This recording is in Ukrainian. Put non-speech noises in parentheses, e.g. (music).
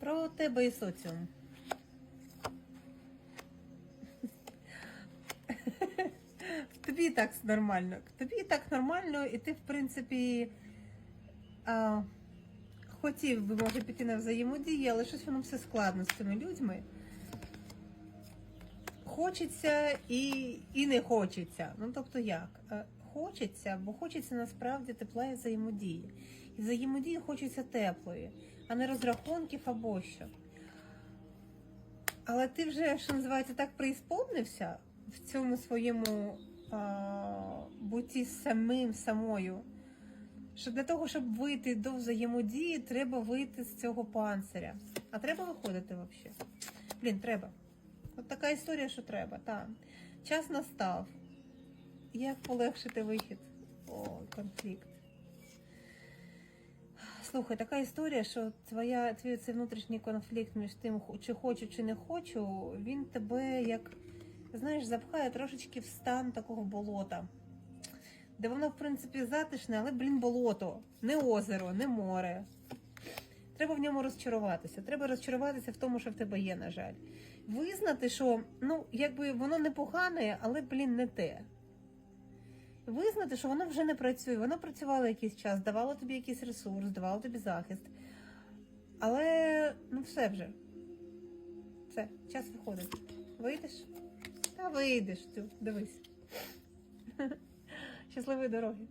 Про тебе і соціум. Тобі так нормально. Тобі так нормально, і ти, в принципі, а, хотів би, може, піти на взаємодію, але щось воно все складно з цими людьми. Хочеться і, і не хочеться. Ну, тобто як? Хочеться, бо хочеться насправді тепла і взаємодії. І взаємодії хочеться теплої, а не розрахунків або що. Але ти вже, що називається, так преісповнився в цьому своєму а, бутті самим самою. Що для того, щоб вийти до взаємодії, треба вийти з цього панциря. А треба виходити взагалі? Блін, треба. От така історія, що треба. Так. Час настав. Як полегшити вихід? О, конфлікт. Слухай, така історія, що твоя, твій цей внутрішній конфлікт між тим, чи хочу, чи не хочу, він тебе як, знаєш, запхає трошечки в стан такого болота. Де воно, в принципі, затишне, але, блін, болото. Не озеро, не море. Треба в ньому розчаруватися. Треба розчаруватися в тому, що в тебе є, на жаль. Визнати, що ну, якби воно непогане, але, блін, не те. Визнати, що воно вже не працює. Воно працювало якийсь час, давало тобі якийсь ресурс, давало тобі захист. Але ну все вже. Все, час виходить. Вийдеш? Та вийдеш, дивись. (laughs) Щасливої дороги.